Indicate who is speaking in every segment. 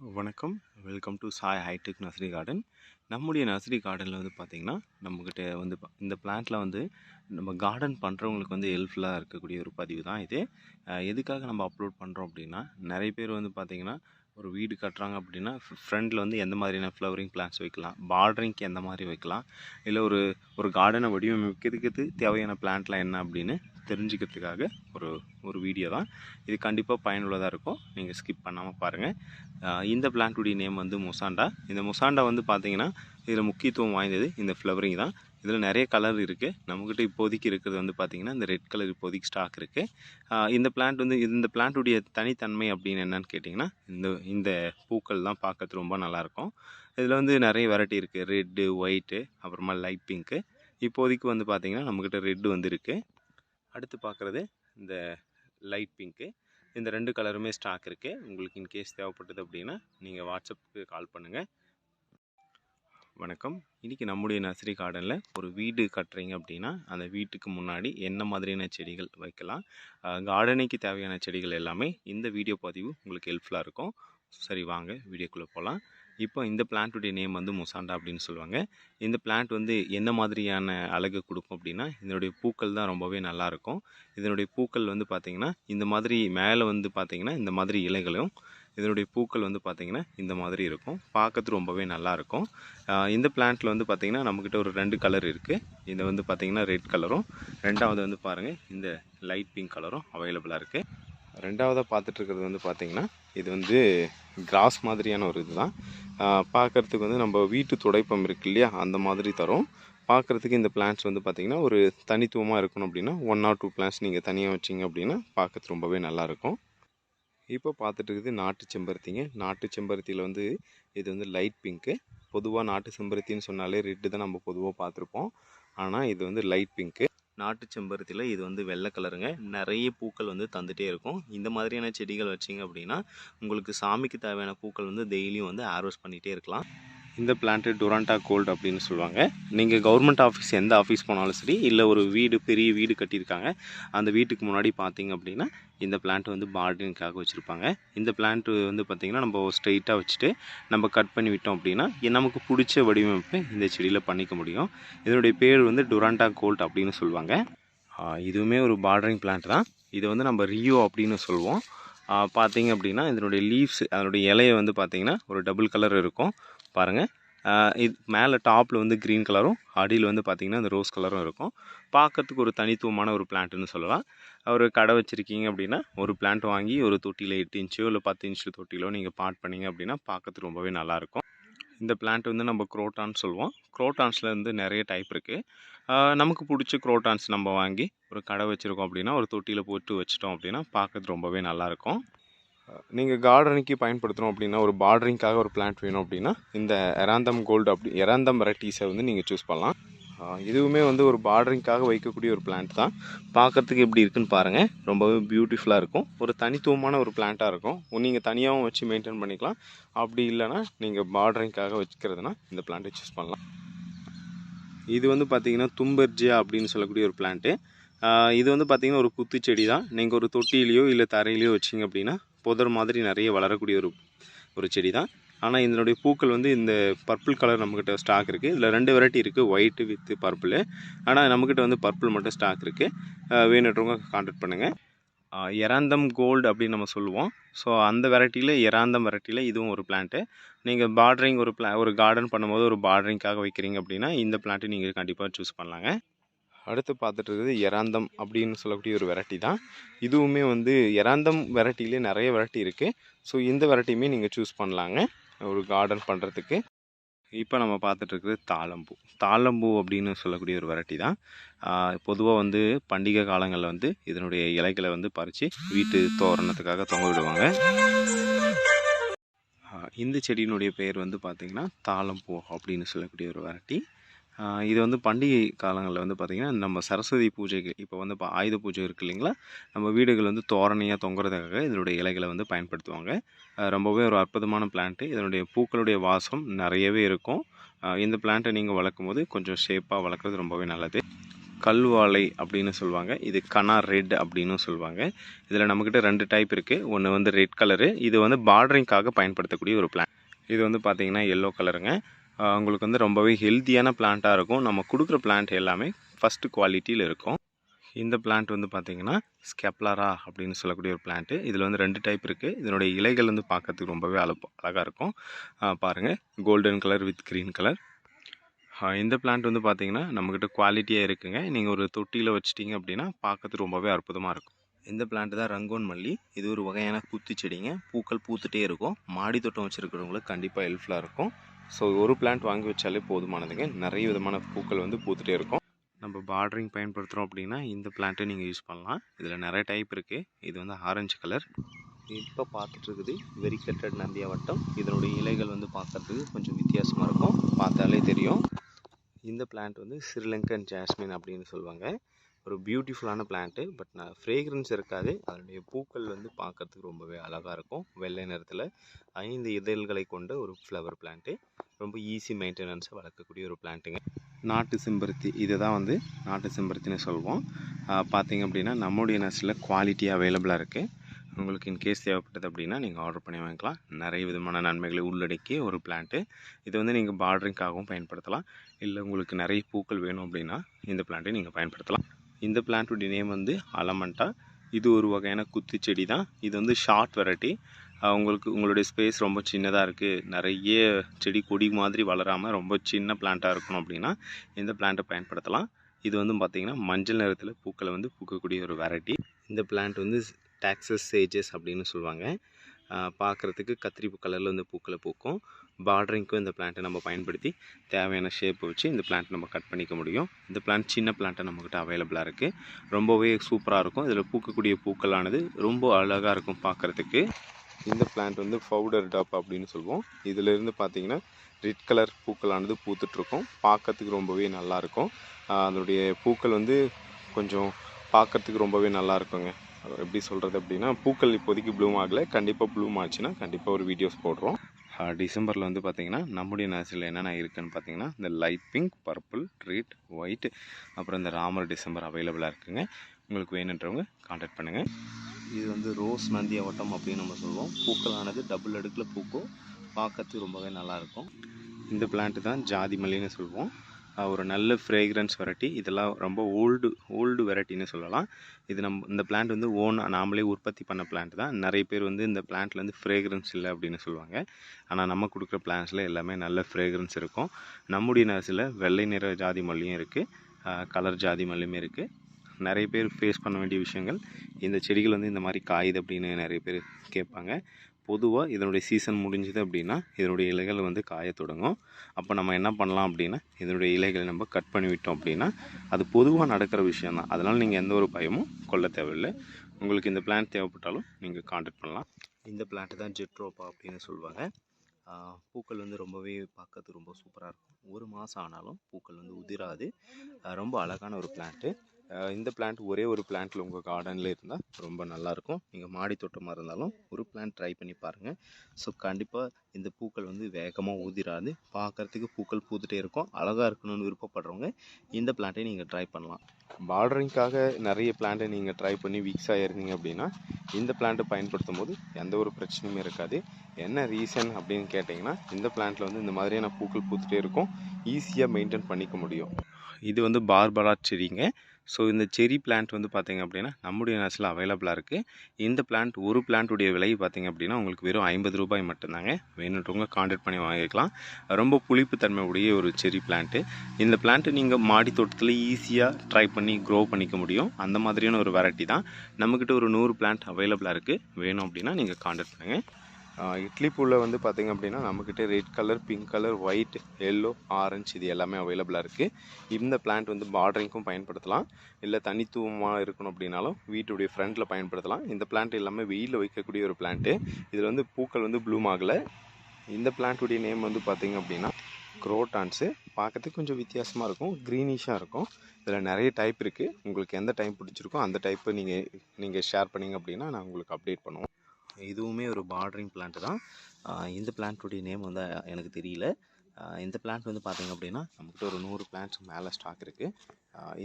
Speaker 1: வணக்கம். Welcome to Sai hi-tech nursery garden நம்முடைய nursery கார்டனில் வந்து பார்த்திங்கன்னா நம்மக்கிட்ட வந்து இந்த பிளான்ட்டில் வந்து நம்ம கார்டன் பண்ணுறவங்களுக்கு வந்து ஹெல்ப்ஃபுல்லாக இருக்கக்கூடிய ஒரு பதிவு தான் இது எதுக்காக நம்ம அப்லோட் பண்ணுறோம் அப்படின்னா நிறைய பேர் வந்து பார்த்திங்கன்னா ஒரு வீடு கட்டுறாங்க அப்படின்னா ஃப்ரண்டில் வந்து எந்த மாதிரியான ஃப்ளவரிங் பிளான்ஸ் வைக்கலாம்? பார்டரிங்க்கு எந்த மாதிரி வைக்கலாம்? இல்லை ஒரு ஒரு கார்டனை வடிவமைக்கிறதுக்கு தேவையான பிளான்ட்லாம் என்ன அப்படின்னு தெரிஞ்சுக்கிறதுக்காக ஒரு ஒரு வீடியோ தான். இது கண்டிப்பாக பயனுள்ளதாக இருக்கும். நீங்கள் ஸ்கிப் பண்ணாமல் பாருங்கள் இந்த பிளான்ட்டுடைய நேம் வந்து மொசாண்டா இந்த மொசாண்டா வந்து பார்த்திங்கன்னா இதில் முக்கியத்துவம் வாய்ந்தது இந்த ஃப்ளவரிங் தான். இதில் நிறைய கலர் இருக்குது நம்மக்கிட்ட இப்போதைக்கு இருக்கிறது வந்து பார்த்திங்கன்னா இந்த ரெட் கலர் இப்போதைக்கு ஸ்டாக் இருக்குது இந்த பிளான்ட் வந்து இந்த பிளான்ட்டுடைய தனித்தன்மை அப்படின்னு என்னன்னு கேட்டிங்கன்னா இந்த இந்த பூக்கள் தான் பார்க்கறது ரொம்ப நல்லாயிருக்கும் இதில் வந்து நிறைய வெரைட்டி இருக்குது ரெட்டு ஒயிட்டு அப்புறமா லைட் பிங்க்கு இப்போதைக்கு வந்து பார்த்திங்கன்னா நம்மக்கிட்ட ரெட்டு வந்து இருக்குது அடுத்து பார்க்குறது இந்த லைட் பிங்க்கு இந்த ரெண்டு கலருமே ஸ்டாக் இருக்குது உங்களுக்கு இன்கேஸ் தேவைப்பட்டது அப்படின்னா நீங்கள் வாட்ஸ்அப்புக்கு கால் பண்ணுங்கள் வணக்கம். இன்றைக்கி நம்முடைய நர்சரி கார்டனில் ஒரு வீடு கட்டுறீங்க அப்படின்னா அந்த வீட்டுக்கு முன்னாடி என்ன மாதிரியான செடிகள் வைக்கலாம்? கார்டனிங்க்கு தேவையான செடிகள் எல்லாமே இந்த வீடியோ பதிவு உங்களுக்கு ஹெல்ப்ஃபுல்லாக இருக்கும். சரி வாங்க வீடியோக்குள்ளே போகலாம் இப்போ இந்த பிளான்ட்டுடைய நேம் வந்து முசாண்டா அப்படின்னு சொல்லுவாங்க. இந்த பிளான்ட் வந்து என்ன மாதிரியான அழகு கொடுக்கும் அப்படின்னா இதனுடைய பூக்கள் தான் ரொம்பவே நல்லாயிருக்கும் இதனுடைய பூக்கள் வந்து பார்த்திங்கன்னா இந்த மாதிரி மேலே வந்து பார்த்திங்கன்னா இந்த மாதிரி இலைகளும் இதனுடைய பூக்கள் வந்து பார்த்திங்கன்னா இந்த மாதிரி இருக்கும். பார்க்கறது ரொம்பவே நல்லாயிருக்கும் இந்த பிளான்ட்டில் வந்து பார்த்திங்கன்னா நம்மக்கிட்ட ஒரு ரெண்டு கலர் இருக்குது இந்த வந்து பார்த்திங்கன்னா ரெட் கலரும் ரெண்டாவது வந்து பாருங்கள் இந்த லைட் பிங்க் கலரும் அவைலபிளாக இருக்குது ரெண்டாவதாக பார்த்துட்ருக்கிறது வந்து பார்த்திங்கன்னா இது வந்து கிராஸ் மாதிரியான ஒரு இதுதான். பார்க்குறதுக்கு வந்து நம்ம வீட்டு துடைப்பம் இருக்கு இல்லையா அந்த மாதிரி தரும். பார்க்குறதுக்கு இந்த பிளான்ஸ் வந்து பார்த்திங்கன்னா ஒரு தனித்துவமாக இருக்கணும் அப்படின்னா ஒன் ஆர் டூ பிளான்ஸ் நீங்கள் தனியாக வச்சிங்க அப்படின்னா பார்க்கறது ரொம்பவே நல்லாயிருக்கும் இப்போ பார்த்துட்டு இருக்குது நாட்டு செம்பருத்திங்க. நாட்டு செம்பருத்தியில் வந்து இது வந்து லைட் பிங்க்கு. பொதுவாக நாட்டு செம்பருத்தின்னு சொன்னாலே ரெட்டு தான் நம்ம பொதுவாக பார்த்துருப்போம். ஆனால் இது வந்து லைட் பிங்க்கு. நாட்டு செம்பருத்தியில் இது வந்து வெள்ளை கலருங்க. நிறைய பூக்கள் வந்து தந்துகிட்டே இருக்கும். இந்த மாதிரியான செடிகள் வச்சிங்க அப்படின்னா உங்களுக்கு சாமிக்கு தேவையான பூக்கள் வந்து டெய்லியும் வந்து ஹார்வெஸ்ட் பண்ணிகிட்டே இருக்கலாம். இந்த பிளான்ட்டு டொராண்டா கோல்டு அப்படின்னு சொல்லுவாங்க. நீங்கள் கவர்மெண்ட் ஆஃபீஸ் எந்த ஆஃபீஸ் போனாலும் சரி இல்லை ஒரு வீடு பெரிய வீடு கட்டியிருக்காங்க அந்த வீட்டுக்கு முன்னாடி பார்த்தீங்க அப்படின்னா இந்த பிளான்ட் வந்து பார்டரிங்காக வச்சுருப்பாங்க. இந்த பிளான்ட் வந்து பார்த்திங்கன்னா நம்ம ஸ்ட்ரைட்டாக வச்சுட்டு நம்ம கட் பண்ணி விட்டோம் அப்படின்னா நமக்கு பிடிச்ச வடிவமைப்பு இந்த செடியில் பண்ணிக்க முடியும். இதனுடைய பேர் வந்து டொராண்டா கோல்ட் அப்படின்னு சொல்லுவாங்க. இதுவுமே ஒரு பார்டரிங் பிளான்ட் தான். இது வந்து நம்ம ரியோ அப்படின்னு சொல்லுவோம். பார்த்தீங்க அப்படின்னா இதனுடைய லீவ்ஸ் அதனுடைய இலையை வந்து பார்த்திங்கன்னா ஒரு டபுள் கலர் இருக்கும். பாருங்கள் இது மேலே டாப்பில் வந்து க்ரீன் கலரும் அடியில் வந்து பார்த்திங்கன்னா அந்த ரோஸ் கலரும் இருக்கும். பார்க்கறதுக்கு ஒரு தனித்துவமான ஒரு பிளான்ட்டுன்னு சொல்லலாம். ஒரு கடை வச்சுருக்கீங்க அப்படின்னா ஒரு பிளான்ட் வாங்கி ஒரு தொட்டியில் எட்டு இன்ச்சோ இல்லை பத்து இன்ச்சு தொட்டிலோ நீங்கள் பாட் பண்ணீங்க அப்படின்னா பார்க்கறதுக்கு ரொம்பவே நல்லாயிருக்கும் இந்த பிளான்ட் வந்து நம்ம குரோட்டான்னு சொல்லுவோம். குரோட்டான்ஸில் வந்து நிறைய டைப் இருக்குது நமக்கு பிடிச்ச குரோட்டான்ஸ் நம்ம வாங்கி ஒரு கடை வச்சுருக்கோம் அப்படின்னா ஒரு தொட்டியில் போட்டு வச்சிட்டோம் அப்படின்னா பார்க்கறது ரொம்பவே நல்லாயிருக்கும் நீங்கள் கார்டனிங்க்கு பயன்படுத்தணும் அப்படின்னா ஒரு பார்டரிங்காக ஒரு பிளான்ட் வேணும் அப்படின்னா இந்த எராந்தம் கோல்டு அப்படி எராந்தம் வெரைட்டிஸை வந்து நீங்கள் சூஸ் பண்ணலாம். இதுவுமே வந்து ஒரு பார்டரிங்காக வைக்கக்கூடிய ஒரு பிளான்ட் தான். பார்க்கறதுக்கு எப்படி இருக்குன்னு பாருங்கள் ரொம்பவே பியூட்டிஃபுல்லாக இருக்கும். ஒரு தனித்துவமான ஒரு பிளான்ட்டாக இருக்கும். நீங்கள் தனியாகவும் வச்சு மெயின்டைன் பண்ணிக்கலாம். அப்படி இல்லைன்னா நீங்கள் பார்டரிங்காக வச்சுக்கிறதுனா இந்த பிளான்ட்டை சூஸ் பண்ணலாம். இது வந்து பார்த்திங்கன்னா தும்பர்ஜியா அப்படின்னு சொல்லக்கூடிய ஒரு பிளான்ட்டு இது வந்து பார்த்திங்கன்னா ஒரு குத்து செடி தான். நீங்கள் ஒரு தொட்டியிலையோ இல்லை தரையிலையோ வச்சிங்க அப்படின்னா புதர் மாதிரி நிறைய வளரக்கூடிய ஒரு ஒரு செடி தான் ஆனால் இதனுடைய பூக்கள் வந்து இந்த பர்பிள் கலர் நம்மக்கிட்ட ஸ்டாக் இருக்குது இதில் ரெண்டு வெரைட்டி இருக்குது ஒயிட்டு வித்து பர்பிள் ஆனால் நம்மக்கிட்ட வந்து பர்பிள் மட்டும் ஸ்டாக் இருக்குது வேணுன்றவங்க கான்டாக்ட் பண்ணுங்கள் எராந்தம் கோல்டு அப்படின்னு நம்ம சொல்லுவோம். ஸோ அந்த வெரைட்டியில் எராந்தம் வெரைட்டியில் இதுவும் ஒரு பிளான்ட்டு நீங்கள் பார்டரிங் ஒரு பிளா ஒரு கார்டன் பண்ணும்போது ஒரு பார்டரிங்காக வைக்கிறீங்க அப்படின்னா இந்த பிளான்ட்டு நீங்கள் கண்டிப்பாக சூஸ் பண்ணலாங்க. அடுத்து பார்த்துட்டு இருக்குது எராந்தம் அப்படின்னு சொல்லக்கூடிய ஒரு வெரைட்டி தான். இதுவுமே வந்து எராந்தம் வெரைட்டிலே நிறைய வெரைட்டி இருக்குது ஸோ இந்த வெரைட்டியுமே நீங்கள் சூஸ் பண்ணலாங்க. ஒரு கார்டன் பண்ணுறதுக்கு இப்போ நம்ம பார்த்துட்டு தாளம்பூ தாளம்பூ அப்படின்னு சொல்லக்கூடிய ஒரு வெரைட்டி தான். பொதுவாக வந்து பண்டிகை காலங்களில் வந்து இதனுடைய இலைகளை வந்து பறித்து வீட்டு தோரணத்துக்காக தொங்க விடுவாங்க. இந்த செடியினுடைய பெயர் வந்து பார்த்திங்கன்னா தாளம்பூ அப்படின்னு சொல்லக்கூடிய ஒரு வெரைட்டி. இது வந்து பண்டிகை காலங்களில் வந்து பார்த்திங்கன்னா நம்ம சரஸ்வதி பூஜைக்கு இப்போ வந்து இப்போ ஆயுத பூஜை இருக்குது இல்லைங்களா? நம்ம வீடுகள் வந்து தோரணையாக தொங்குறதுக்காக இதனுடைய இலைகளை வந்து பயன்படுத்துவாங்க. ரொம்பவே ஒரு அற்புதமான பிளான்ட்டு இதனுடைய பூக்களுடைய வாசம் நிறையவே இருக்கும். இந்த பிளான்ட்டை நீங்கள் வளர்க்கும் போது கொஞ்சம் ஷேப்பாக வளர்க்குறது ரொம்பவே நல்லது. கல்வாழை அப்படின்னு சொல்லுவாங்க. இது கனா ரெட் அப்படின்னு சொல்லுவாங்க. இதில் நம்மக்கிட்ட ரெண்டு டைப் இருக்குது ஒன்று வந்து ரெட் கலரு இது வந்து பார்டரிங்காக பயன்படுத்தக்கூடிய ஒரு பிளான் இது வந்து பார்த்திங்கன்னா எல்லோ கலருங்க உங்களுக்கு வந்து ரொம்பவே ஹெல்த்தியான பிளான்ட்டாக இருக்கும். நம்ம கொடுக்குற பிளான்ட் எல்லாமே ஃபஸ்ட்டு குவாலிட்டியில் இருக்கும். இந்த பிளான்ட் வந்து பார்த்திங்கன்னா ஸ்கெப்லரா அப்படின்னு சொல்லக்கூடிய ஒரு பிளான்ட்டு இதில் வந்து ரெண்டு டைப் இருக்குது இதனுடைய இலைகள் வந்து பார்க்கறதுக்கு ரொம்பவே அழ அழகாக இருக்கும். பாருங்கள் golden colour with green colour இந்த பிளான்ட் வந்து பார்த்திங்கன்னா நம்மக்கிட்ட குவாலிட்டியாக இருக்குங்க. நீங்கள் ஒரு தொட்டியில் வச்சிட்டிங்க அப்படின்னா பார்க்கறதுக்கு ரொம்பவே அற்புதமாக இருக்கும். இந்த பிளான்ட் தான் ரங்கோன் மல்லி. இது ஒரு வகையான குத்து செடிங்க. பூக்கள் பூத்துட்டே இருக்கும். மாடி தோட்டம் வச்சுருக்கிறவங்களுக்கு கண்டிப்பாக ஹெல்ப்ஃபுல்லாக இருக்கும். ஸோ ஒரு பிளான்ட் வாங்கி வச்சாலே போதுமானதுங்க. நிறைய விதமான பூக்கள் வந்து பூத்துட்டே இருக்கும். நம்ம பார்டரிங் பயன்படுத்துகிறோம் அப்படின்னா இந்த பிளான்ட்டை நீங்கள் யூஸ் பண்ணலாம். இதில் நிறைய டைப் இருக்குது இது வந்து ஆரஞ்சு கலர் இப்போ பார்த்துட்டு இருக்குது வெரிகட்டட் நந்தியாவட்டம் இதனுடைய இலைகள் வந்து பார்க்கறதுக்கு கொஞ்சம் வித்தியாசமாக இருக்கும். பார்த்தாலே தெரியும். இந்த பிளான்ட் வந்து ஸ்ரீலங்கன் ஜாஸ்மின் அப்படின்னு சொல்லுவாங்க. ஒரு பியூட்டிஃபுல்லான பிளான்ட்டு பட் நான் ஃப்ரேக்ரன்ஸ் இருக்காது. அதனுடைய பூக்கள் வந்து பார்க்கறதுக்கு ரொம்பவே அழகாக இருக்கும். வெள்ளை நிறத்தில் ஐந்து இதழ்களை கொண்ட ஒரு ஃப்ளவர் பிளான்ட்டு ரொம்ப ஈஸி மெயின்டெனன்ஸை வளர்க்கக்கூடிய ஒரு பிளான்ட்டுங்க நாட்டு செம்பருத்தி இதை தான் வந்து நாட்டு செம்பருத்தின்னு சொல்லுவோம் பார்த்திங்க அப்படின்னா நம்முடைய நர்ஸில் குவாலிட்டி அவைலபிளாக இருக்குது உங்களுக்கு இன்கேஸ் தேவைப்பட்டது அப்படின்னா நீங்கள் ஆர்டர் பண்ணி வாங்கிக்கலாம். நிறைய விதமான நன்மைகளை உள்ளடக்கிய ஒரு பிளான்ட்டு இது வந்து நீங்கள் பார்டரிங்காகவும் பயன்படுத்தலாம். இல்லை உங்களுக்கு நிறைய பூக்கள் வேணும் அப்படின்னா இந்த பிளான்ட்டை நீங்கள் பயன்படுத்தலாம். இந்த பிளான்ட்டுடைய நேம் வந்து அலமண்டா. இது ஒரு வகையான குத்து செடி தான் இது வந்து ஷார்ட் வெரைட்டி. உங்களுக்கு உங்களுடைய ஸ்பேஸ் ரொம்ப சின்னதாக இருக்குது நிறைய செடி கொடி மாதிரி வளராமல் ரொம்ப சின்ன பிளான்ட்டாக இருக்கணும் அப்படின்னா இந்த பிளான்ட்டை பயன்படுத்தலாம். இது வந்து பார்த்திங்கன்னா மஞ்சள் நிறத்தில் பூக்களை வந்து பூக்கக்கூடிய ஒரு வெரைட்டி. இந்த பிளான்ட் வந்து டாக்ஸஸ் சேஜஸ் அப்படின்னு சொல்லுவாங்க. பார்க்குறதுக்கு கத்திரிப்பு கலரில் வந்து பூக்களை பூக்கும். பார்டரிங்க்கும் இந்த பிளான்ட்டை நம்ம பயன்படுத்தி தேவையான ஷேப் வச்சு இந்த பிளான்ட் நம்ம கட் பண்ணிக்க முடியும். இந்த பிளான்ட் சின்ன பிளான்ட்டை நம்மக்கிட்ட அவைலபிளாக இருக்குது ரொம்பவே சூப்பராக இருக்கும். இதில் பூக்கக்கூடிய பூக்களானது ரொம்ப அழகாக இருக்கும் பார்க்குறதுக்கு இந்த பிளான்ட் வந்து பவுடர் டாப் அப்படின்னு சொல்லுவோம். இதிலிருந்து பார்த்தீங்கன்னா ரெட் கலர் பூக்களானது பூத்துட்ருக்கும். பார்க்கறதுக்கு ரொம்பவே நல்லாயிருக்கும். அதனுடைய பூக்கள் வந்து கொஞ்சம் பார்க்கறதுக்கு ரொம்பவே நல்லா இருக்குங்க அது எப்படி சொல்கிறது அப்படின்னா பூக்கள் இப்போதைக்கு ப்ளூம் ஆகலை. கண்டிப்பாக ப்ளூம் ஆச்சுன்னா கண்டிப்பாக ஒரு வீடியோஸ் போடுறோம். டிசம்பரில் வந்து பார்த்திங்கன்னா நம்முடைய நர்சரியில் என்னென்ன இருக்குதுன்னு பார்த்தீங்கன்னா இந்த light pink purple red white அப்புறம் இந்த ராமர் டிசம்பர் அவைலபிளாக இருக்குங்க. உங்களுக்கு வேணுன்றவங்க காண்டாக்ட் பண்ணுங்கள் இது வந்து ரோஸ் நந்தியாவட்டம் அப்படின்னு நம்ம சொல்லுவோம். பூக்களானது டபுள் அடுக்கில் பூக்கும். பார்க்கறதுக்கு ரொம்பவே நல்லாயிருக்கும் இந்த பிளான்ட்டு தான் ஜாதி மல்லின்னு சொல்லுவோம். ஒரு நல்ல ஃப்ரேக்ரன்ஸ் வெரைட்டி இதெல்லாம் ரொம்ப ஓல்டு ஓல்டு வெரைட்டின்னு சொல்லலாம். இது நம்ம இந்த பிளான்ட் வந்து ஓன் நாமளே உற்பத்தி பண்ண பிளான்ட் தான். நிறைய பேர் வந்து இந்த பிளான்ட்ல வந்து ஃப்ரேக்ரன்ஸ் இல்லை அப்படின்னு சொல்லுவாங்க. ஆனால் நம்ம கொடுக்குற பிளான்ட்ஸில் எல்லாமே நல்ல ஃப்ரேக்ரன்ஸ் இருக்கும். நம்முடைய நர்ஸில் வெள்ளை நிற ஜாதி மல்லியும் இருக்குது கலர் ஜாதி மல்லியுமே இருக்குது நிறைய பேர் ஃபேஸ் பண்ண வேண்டிய விஷயங்கள் இந்த செடிகள் வந்து இந்த மாதிரி காயுது அப்படின்னு நிறைய பேர் கேட்பாங்க. பொதுவாக இதனுடைய சீசன் முடிஞ்சுது அப்படின்னா இதனுடைய இலைகள் வந்து காய தொடங்கும். அப்போ நம்ம என்ன பண்ணலாம் அப்படின்னா இதனுடைய இலைகளை நம்ம கட் பண்ணிவிட்டோம் அப்படின்னா அது பொதுவாக நடக்கிற விஷயம் தான் அதனால் நீங்கள் எந்த ஒரு பயமும் கொள்ள தேவையில்லை. உங்களுக்கு இந்த பிளான்ட் தேவைப்பட்டாலும் நீங்கள் காண்டாக்ட் பண்ணலாம். இந்த பிளான்ட்டு தான் ஜெட்ரோப்பா அப்படின்னு சொல்லுவாங்க. பூக்கள் வந்து ரொம்பவே பார்க்கறதுக்கு ரொம்ப சூப்பராக இருக்கும். ஒரு மாதம் ஆனாலும் பூக்கள் வந்து உதிராது. ரொம்ப அழகான ஒரு பிளான்ட்டு இந்த பிளான்ட் ஒரே ஒரு பிளான்ட்டில் உங்கள் கார்டனில் இருந்தால் ரொம்ப நல்லாயிருக்கும். நீங்கள் மாடி தோட்டமாக இருந்தாலும் ஒரு பிளான்ட் ட்ரை பண்ணி பாருங்கள் ஸோ கண்டிப்பாக இந்த பூக்கள் வந்து வேகமாக உதிராது பார்க்கறதுக்கு பூக்கள் பூத்துட்டே இருக்கும். அழகாக இருக்கணும்னு விருப்பப்படுறவங்க இந்த பிளான்ட்டை நீங்கள் ட்ரை பண்ணலாம். பார்டரிங்காக நிறைய பிளான்ட்டை நீங்கள் ட்ரை பண்ணி வீக்ஸ் ஆகிருந்தீங்க அப்படின்னா இந்த பிளான்ட்டை பயன்படுத்தும் போது எந்த ஒரு பிரச்சனையுமே இருக்காது. என்ன ரீசன் அப்படின்னு கேட்டிங்கன்னா இந்த பிளான்ட்டில் வந்து இந்த மாதிரியான பூக்கள் பூத்துட்டே இருக்கும். ஈஸியாக மெயின்டைன் பண்ணிக்க முடியும். இது வந்து பார்பரா செடிங்க. ஸோ இந்த செரி பிளான்ட் வந்து பார்த்திங்க அப்படின்னா நம்முடைய நேரத்தில் அவைலபிளாக இருக்குது இந்த பிளான்ட் ஒரு பிளான்ட்டுடைய விலை பார்த்தீங்க அப்படின்னா உங்களுக்கு வெறும் ஐம்பது ரூபாய் மட்டும்தாங்க. வேணுன்றவங்க காண்டாக்ட் பண்ணி வாங்கிக்கலாம். ரொம்ப புளிப்புத்தன்மை உடைய ஒரு செரி பிளான்ட்டு இந்த பிளான்ட்டு நீங்கள் மாடி தோட்டத்தில் ஈஸியாக ட்ரை பண்ணி க்ரோ பண்ணிக்க முடியும். அந்த மாதிரியான ஒரு வெரைட்டி தான். நம்மக்கிட்ட ஒரு நூறு பிளான்ட் அவைலபிளாக இருக்குது வேணும் அப்படின்னா நீங்கள் காண்டாக்ட் பண்ணுங்கள் இட்லி பூவில் வந்து பார்த்திங்க அப்படின்னா நம்மக்கிட்ட red colour pink colour white yellow orange இது எல்லாமே அவைலபிளாக இருக்குது இந்த பிளான்ட் வந்து பார்டரிங்க்கும் பயன்படுத்தலாம். இல்லை தனித்துவமாக இருக்கணும் அப்படின்னாலும் வீட்டுடைய ஃப்ரண்ட்டில் பயன்படுத்தலாம். இந்த பிளான்ட் எல்லாமே வெயிலில் வைக்கக்கூடிய ஒரு பிளான்ட்டு இதில் வந்து பூக்கள் வந்து ப்ளூம் ஆகலை. இந்த பிளான்ட்டுடைய நேம் வந்து பார்த்திங்க அப்படின்னா குரோட்டான்ஸு பார்க்கறதுக்கு கொஞ்சம் வித்தியாசமாக இருக்கும். க்ரீனிஷாக இருக்கும். இதில் நிறைய டைப் இருக்குது உங்களுக்கு எந்த டைப் பிடிச்சிருக்கோ அந்த டைப்பை நீங்கள் நீங்கள் ஷேர் பண்ணீங்க அப்படின்னா நான் உங்களுக்கு அப்டேட் பண்ணுவோம். இதுவுமே ஒரு பார்டரிங் பிளான்ட் தான். இந்த பிளான்ட்டுடைய நேம் வந்து எனக்கு தெரியல. இந்த பிளான்ட் வந்து பார்த்திங்க அப்படின்னா நம்மக்கிட்ட ஒரு நூறு பிளான்ட்ஸ் மேலே ஸ்டாக் இருக்குது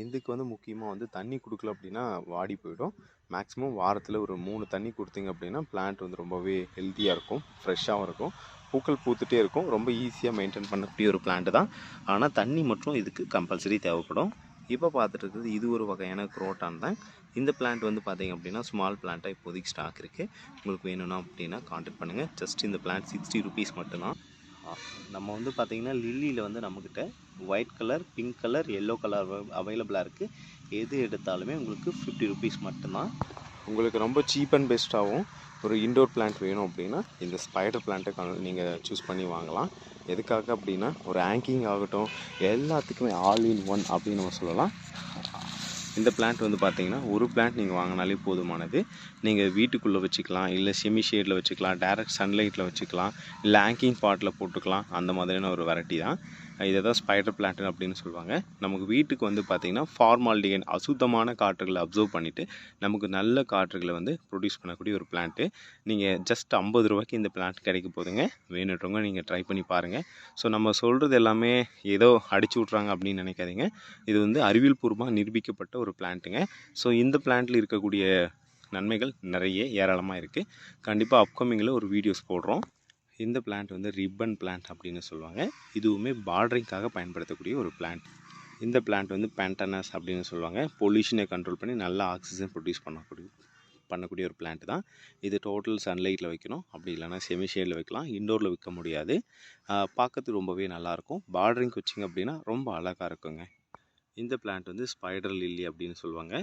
Speaker 1: இதுக்கு வந்து முக்கியமாக வந்து தண்ணி கொடுக்கல அப்படின்னா வாடி போயிடும். மேக்ஸிமம் வாரத்தில் ஒரு மூணு தண்ணி கொடுத்தீங்க அப்படின்னா பிளான்ட் வந்து ரொம்பவே ஹெல்த்தியாக இருக்கும் ஃப்ரெஷ்ஷாகவும் இருக்கும். பூக்கள் பூத்துட்டே இருக்கும். ரொம்ப ஈஸியாக மெயின்டைன் பண்ணக்கூடிய ஒரு பிளான்ட் தான். ஆனால் தண்ணி மட்டும் இதுக்கு கம்பல்சரி தேவைப்படும். இப்போ பார்த்துட்டு இருக்கிறது இது ஒரு வகையான குரோட்டான் தான். இந்த பிளான்ட் வந்து பார்த்தீங்க அப்படின்னா ஸ்மால் பிளான்ட்டாக இப்போதைக்கு ஸ்டாக் இருக்குது உங்களுக்கு வேணும்னா அப்படின்னா காண்டாக்ட் பண்ணுங்கள் ஜஸ்ட் இந்த பிளான்ட் சிக்ஸ்டி ருபீஸ் மட்டும்தான். நம்ம வந்து பார்த்திங்கன்னா லில்லியில் வந்து நம்மக்கிட்ட white colour pink colour yellow colour அவைலபிளாக இருக்குது எது எடுத்தாலுமே உங்களுக்கு ஃபிஃப்டி ருபீஸ் மட்டும்தான். உங்களுக்கு ரொம்ப சீப் அண்ட் பெஸ்ட்டாகவும் ஒரு இண்டோர் பிளான்ட் வேணும் அப்படின்னா இந்த ஸ்பைடர் பிளான்ட்டை நீங்கள் சூஸ் பண்ணி வாங்கலாம். எதுக்காக அப்படின்னா ஒரு ஆங்கிங் ஆகட்டும் எல்லாத்துக்குமே ஆல் இன் ஒன் அப்படின்னு நம்ம சொல்லலாம். இந்த பிளான்ட் வந்து பார்த்தீங்கன்னா ஒரு பிளான்ட் நீங்கள் வாங்கினாலே போதுமானது. நீங்கள் வீட்டுக்குள்ளே வச்சுக்கலாம் இல்லை செமி ஷேடில் வச்சுக்கலாம் டேரக்ட் சன்லைட்டில் வச்சுக்கலாம் இல்லை ஆங்கிங் பாட்டில் போட்டுக்கலாம் அந்த மாதிரியான ஒரு வெரைட்டி தான். இதை தான் ஸ்பைடர் பிளான்ட் அப்படின்னு சொல்லுவாங்க. நமக்கு வீட்டுக்கு வந்து பார்த்திங்கன்னா ஃபார்மால்டிகன் அசுத்தமான காற்றுகளை அப்சர்வ் பண்ணிவிட்டு நமக்கு நல்ல காற்றுகளை வந்து ப்ரொடியூஸ் பண்ணக்கூடிய ஒரு பிளான்ட்டு நீங்கள் ஜஸ்ட் ஐம்பது ரூபாய்க்கு இந்த பிளான்ட் கிடைக்க போதுங்க. வேணுன்றவங்க நீங்கள் ட்ரை பண்ணி பாருங்கள் ஸோ நம்ம சொல்கிறது எல்லாமே ஏதோ அடிச்சு விட்றாங்க அப்படின்னு நினைக்காதீங்க. இது வந்து அறிவியல் பூர்வமாக நிரூபிக்கப்பட்ட ஒரு பிளான்ட்டுங்க ஸோ இந்த பிளான்ட்டில் இருக்கக்கூடிய நன்மைகள் நிறைய ஏராளமாக இருக்குது கண்டிப்பாக அப்கமிங்கில் ஒரு வீடியோஸ் போடுறோம். இந்த பிளான்ட் வந்து ரிப்பன் பிளான்ட் அப்படின்னு சொல்லுவாங்க. இதுவுமே பார்டரிங்காக பயன்படுத்தக்கூடிய ஒரு பிளான்ட் இந்த பிளான்ட் வந்து பேண்டனஸ் அப்படின்னு சொல்லுவாங்க. பொல்யூஷனை கண்ட்ரோல் பண்ணி நல்ல ஆக்சிஜன் ப்ரொடியூஸ் பண்ணக்கூடிய பண்ணக்கூடிய ஒரு பிளான்ட் தான். இது டோட்டல் சன்லைட்டில் வைக்கணும். அப்படி இல்லைன்னா செமி ஷேடில் வைக்கலாம். இண்டோரில் விற்க முடியாது. பார்க்கறது பார்க்கறதுக்கு ரொம்பவே நல்லாயிருக்கும் பார்டரிங் வச்சிங்க அப்படின்னா ரொம்ப அழகாக இருக்குங்க. இந்த பிளான்ட் வந்து ஸ்பைடர் லில்லி அப்படின்னு சொல்லுவாங்க.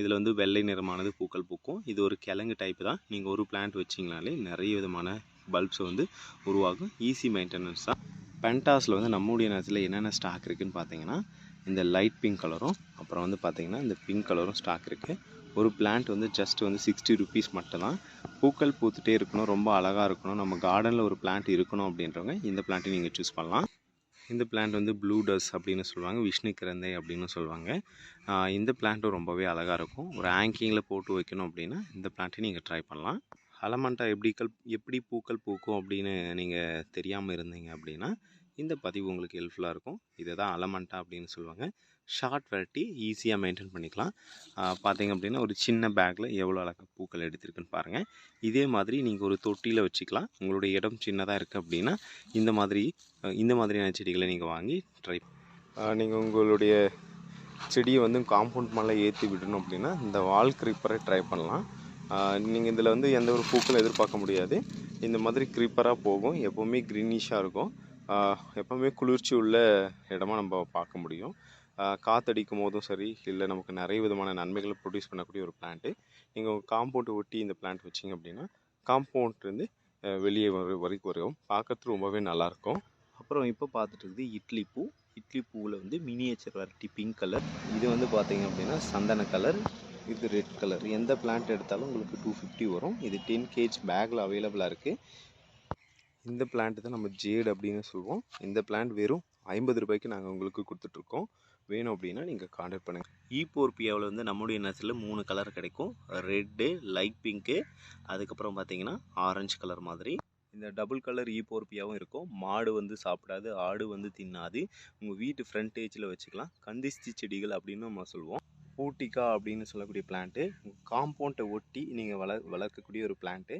Speaker 1: இதில் வந்து வெள்ளை நிறமானது பூக்கள் பூக்கும். இது ஒரு கிழங்கு டைப்பு தான். நீங்கள் ஒரு பிளான்ட் வச்சிங்கனாலே நிறைய விதமான பல்ப்ஸை வந்து உருவாகும் ஈஸி மெயின்டெனன்ஸ் தான் பென்டாஸில் வந்து நம்முடைய நேரத்தில் என்னென்ன ஸ்டாக் இருக்குதுன்னு பார்த்தீங்கன்னா இந்த லைட் பிங்க் கலரும் அப்புறம் வந்து பார்த்திங்கன்னா இந்த பிங்க் கலரும் ஸ்டாக் இருக்குது ஒரு பிளான்ட் வந்து ஜஸ்ட் வந்து சிக்ஸ்டி ருபீஸ் மட்டும்தான். பூக்கள் பூத்துட்டே இருக்கணும் ரொம்ப அழகாக இருக்கணும். நம்ம கார்டனில் ஒரு பிளான்ட் இருக்கணும் அப்படின்றவங்க இந்த பிளான்ட்டை நீங்கள் சூஸ் பண்ணலாம். இந்த பிளான்ட் வந்து ப்ளூ டஸ் அப்படின்னு சொல்லுவாங்க விஷ்ணு கிரந்தை அப்படின்னு சொல்லுவாங்க. இந்த பிளான்ட்டும் ரொம்பவே அழகாக இருக்கும். ஒரு ஆங்கிங்கில் போட்டு வைக்கணும் அப்படின்னா இந்த பிளான்ட்டை நீங்கள் ட்ரை பண்ணலாம். அலமண்டா எப்படி கல் எப்படி பூக்கள் பூக்கும் அப்படின்னு நீங்கள் தெரியாமல் இருந்தீங்க அப்படின்னா இந்த பதிவு உங்களுக்கு ஹெல்ப்ஃபுல்லாக இருக்கும். இதை தான் அலமண்டா அப்படின்னு சொல்லுவாங்க. ஷார்ட் வெரைட்டி ஈஸியாக மெயின்டைன் பண்ணிக்கலாம். பார்த்தீங்க அப்படின்னா ஒரு சின்ன பேக்கில் எவ்வளோ அழகாக பூக்கள் எடுத்திருக்குன்னு பாருங்கள் இதே மாதிரி நீங்கள் ஒரு தொட்டியில் வச்சுக்கலாம். உங்களுடைய இடம் சின்னதாக இருக்குது அப்படின்னா இந்த மாதிரி இந்த மாதிரியான செடிகளை நீங்கள் வாங்கி ட்ரை நீங்கள் உங்களுடைய செடியை வந்து காம்பவுண்ட் மேலே ஏற்றி விடணும் அப்படின்னா இந்த வால் கிரீப்பரை ட்ரை பண்ணலாம். நீங்கள் இதில் வந்து எந்த ஒரு பூக்களும் எதிர்பார்க்க முடியாது. இந்த மாதிரி க்ரீப்பராக போகும். எப்போவுமே க்ரீனிஷாக இருக்கும். எப்போவுமே குளிர்ச்சி உள்ள இடமா நம்ம பார்க்க முடியும். காற்றடிக்கும் போதும் சரி இல்லை நமக்கு நிறைய விதமான நன்மைகளை ப்ரொடியூஸ் பண்ணக்கூடிய ஒரு பிளான்ட்டு நீங்கள் காம்பவுண்டு ஒட்டி இந்த பிளான்ட் வச்சிங்க அப்படின்னா காம்பவுண்ட்லேருந்து வெளியே வர வரைக்கும் வரும். பார்க்கறதுக்கு ரொம்பவே நல்லாயிருக்கும் அப்புறம் இப்போ பார்த்துட்டு இருக்குது இட்லி பூ. இட்லி பூவில் வந்து மினியேச்சர் வெரைட்டி பிங்க் கலர் இது வந்து பார்த்தீங்க அப்படின்னா சந்தன கலர் இது ரெட் கலர் எந்த பிளான்ட் எடுத்தாலும் உங்களுக்கு டூ ஃபிஃப்டி வரும். இது டென் கேஜ் பேக்கில் அவைலபிளாக இருக்குது இந்த பிளான்ட் தான் நம்ம ஜேடு அப்படின்னு சொல்லுவோம் இந்த பிளான்ட் வெறும் ஐம்பது ரூபாய்க்கு நாங்கள் உங்களுக்கு கொடுத்துட்ருக்கோம் வேணும் அப்படின்னா நீங்கள் காண்டாக்ட் பண்ணுங்கள் ஈபோர்பியாவில் e வந்து நம்முடைய நர்சரியில் மூணு கலர் கிடைக்கும். ரெட்டு லைட் பிங்க்கு அதுக்கப்புறம் பார்த்தீங்கன்னா ஆரஞ்சு கலர் மாதிரி. இந்த டபுள் கலர் ஈபோர்பியாவும் இருக்கும். மாடு வந்து சாப்பிடாது ஆடு வந்து தின்னாது. உங்கள் வீட்டு ஃப்ரண்டேஜில் வச்சுக்கலாம். கந்திஸ்தி செடிகள் அப்படின்னு நம்ம சொல்லுவோம் பூட்டிக்கா அப்படின்னு சொல்லக்கூடிய பிளான்ட்டு காம்பவுண்டை ஒட்டி நீங்கள் வள வளர்க்கக்கூடிய ஒரு பிளான்ட்டு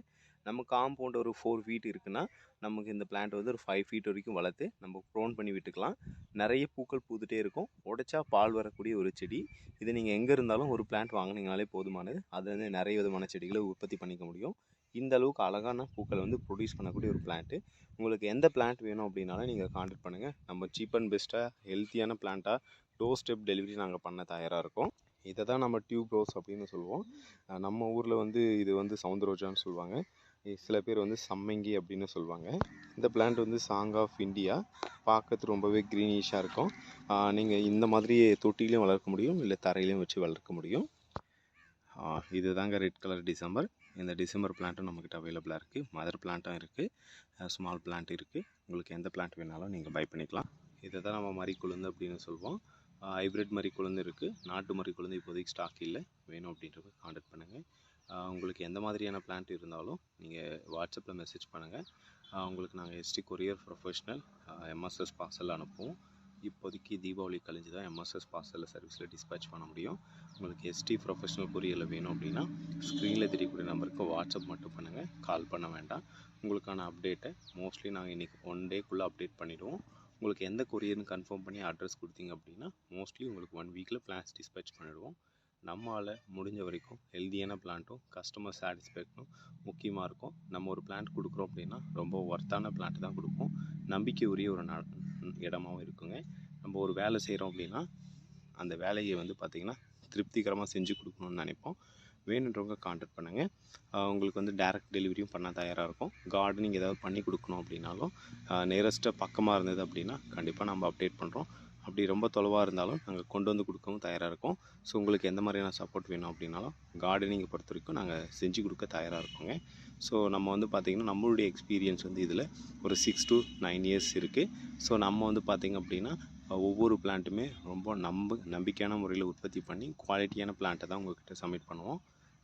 Speaker 1: நம்ம காம்பவுண்ட் ஒரு ஃபோர் ஃபீட் இருக்குன்னா நமக்கு இந்த பிளான்ட் வந்து ஒரு ஃபைவ் ஃபீட் வரைக்கும் வளர்த்து நம்ம ப்ரோன் பண்ணி விட்டுக்கலாம். நிறைய பூக்கள் பூத்துட்டே இருக்கும். உடைச்சா பால் வரக்கூடிய ஒரு செடி. இது நீங்கள் எங்கே இருந்தாலும் ஒரு பிளான்ட் வாங்கினீங்கனாலே போதுமானது. அதுலேருந்து நிறைய விதமான செடிகளை உற்பத்தி பண்ணிக்க முடியும். இந்த அளவுக்கு அழகான பூக்களை வந்து ப்ரொடியூஸ் பண்ணக்கூடிய ஒரு பிளான்ட்டு உங்களுக்கு எந்த பிளான்ட் வேணும் அப்படின்னாலும் நீங்கள் காண்டாக்ட் பண்ணுங்கள் நம்ம சீப் அண்ட் பெஸ்ட்டாக ஹெல்த்தியான பிளான்ட்டாக டோர் ஸ்டெப் டெலிவரி நாங்கள் பண்ண தயாராக இருக்கோம். இதை தான் நம்ம டியூப் ரோஸ் அப்படின்னு சொல்லுவோம். நம்ம ஊரில் வந்து இது வந்து சவுந்தரோஜான்னு சொல்லுவாங்க. சில பேர் வந்து சம்மங்கி அப்படின்னு சொல்லுவாங்க. இந்த பிளான்ட் வந்து சாங் ஆஃப் இந்தியா பார்க்கறது ரொம்பவே க்ரீனிஷாக இருக்கும். நீங்கள் இந்த மாதிரி தொட்டிலையும் வளர்க்க முடியும் இல்லை தரையிலையும் வச்சு வளர்க்க முடியும். இது தாங்க ரெட் கலர் டிசம்பர் இந்த டிசம்பர் பிளான்ட்டும் நம்மக்கிட்ட அவைலபிளாக இருக்குது மதர் பிளான்ட்டும் இருக்குது ஸ்மால் பிளான்ட் இருக்குது உங்களுக்கு எந்த பிளான்ட் வேணாலும் நீங்கள் பை பண்ணிக்கலாம். இதை தான் நம்ம மறி குழுந்து அப்படின்னு சொல்லுவோம். ஹைப்ரிட் மறி குழந்தை இருக்குது நாட்டு மறி குழந்தை இப்போதைக்கு ஸ்டாக் இல்லை. வேணும் அப்படின்றப்ப காண்டாக்ட் பண்ணுங்கள் உங்களுக்கு எந்த மாதிரியான பிளான்ட் இருந்தாலும் நீங்கள் வாட்ஸ்அப்பில் மெசேஜ் பண்ணுங்கள் உங்களுக்கு நாங்கள் ST courier professional MSS parcel அனுப்புவோம். இப்போதைக்கு தீபாவளி கழிஞ்சு தான் எம்எஸ்எஸ் பார்சலில் சர்வீஸில் டிஸ்பேச் பண்ண முடியும். உங்களுக்கு எஸ்டி ப்ரொஃபஷனல் கொரியரில் வேணும் அப்படின்னா ஸ்க்ரீனில் தெரியக்கூடிய நம்பருக்கு வாட்ஸ்அப் மட்டும் பண்ணுங்கள் கால் பண்ண வேண்டாம். உங்களுக்கான அப்டேட்டை மோஸ்ட்லி நாங்கள் இன்றைக்கி ஒன் டேக்குள்ளே அப்டேட் பண்ணிவிடுவோம் உங்களுக்கு எந்த கொரியர்னு கன்ஃபார்ம் பண்ணி அட்ரஸ் கொடுத்தீங்க அப்படின்னா மோஸ்ட்லி உங்களுக்கு ஒன் வீக்கில் பிளான்ஸ் டிஸ்பேச் பண்ணிடுவோம். நம்மளால் முடிஞ்ச வரைக்கும் ஹெல்தியான பிளான்ட்டும் கஸ்டமர் சாட்டிஸ்ஃபேக்ஷனும் முக்கியமாக இருக்கும். நம்ம ஒரு பிளான்ட் கொடுக்குறோம் அப்படின்னா ரொம்ப ஒர்த்தான பிளான்ட் தான் கொடுப்போம். நம்பிக்கை உரிய ஒரு ந இருக்குங்க. நம்ம ஒரு வேலை செய்கிறோம் அப்படின்னா அந்த வேலையை வந்து பார்த்திங்கன்னா திருப்திகரமாக செஞ்சு கொடுக்கணும்னு நினைப்போம். வேணுன்றவங்க காண்டாக்ட் பண்ணுங்கள் உங்களுக்கு வந்து டேரக்ட் டெலிவரியும் பண்ண தயாராக இருக்கும். கார்டனிங் ஏதாவது பண்ணி கொடுக்கணும் அப்படின்னாலும் நியரஸ்ட்டாக பக்கமாக இருந்தது அப்படின்னா கண்டிப்பாக நம்ம அப்டேட் பண்ணுறோம் அப்படி ரொம்ப தொலைவாக இருந்தாலும் நாங்கள் கொண்டு வந்து கொடுக்கவும் தயாராக இருக்கோம். ஸோ உங்களுக்கு எந்த மாதிரியான சப்போர்ட் வேணும் அப்படின்னாலும் கார்டனிங்கை பொறுத்த வரைக்கும் நாங்கள் செஞ்சு கொடுக்க தயாராக இருக்கோங்க. ஸோ நம்ம வந்து பார்த்திங்கன்னா நம்மளுடைய எக்ஸ்பீரியன்ஸ் வந்து இதில் ஒரு சிக்ஸ் டு நைன் இயர்ஸ் இருக்குது ஸோ நம்ம வந்து பார்த்திங்க அப்படின்னா ஒவ்வொரு பிளான்ட்டுமே ரொம்ப நம்ப நம்பிக்கையான முறையில் உற்பத்தி பண்ணி குவாலிட்டியான பிளான்ட்டை தான் உங்கள்கிட்ட சப்மிட் பண்ணுவோம்.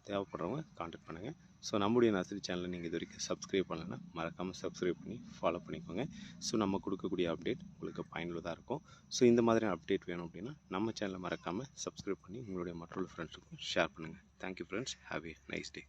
Speaker 1: தேவைப்படுறவங்க காண்டாக்ட் பண்ணுங்கள் ஸோ நம்முடைய நர்சரி சேனலை நீங்கள் இது வரைக்கும் சப்ஸ்கிரைப் பண்ணலைன்னா மறக்காமல் சப்ஸ்கிரைப் பண்ணி ஃபாலோ பண்ணிக்கோங்க. ஸோ நம்ம கொடுக்கக்கூடிய அப்டேட் உங்களுக்கு பயனுள்ளதாக இருக்கும். ஸோ இந்த மாதிரியான அப்டேட் வேணும் அப்படின்னா நம்ம சேனலை மறக்காமல் சப்ஸ்கிரைப் பண்ணி உங்களுடைய மற்றொரு ஃப்ரெண்ட்ஸுக்கும் ஷேர் பண்ணுங்கள் thank you friends have a nice day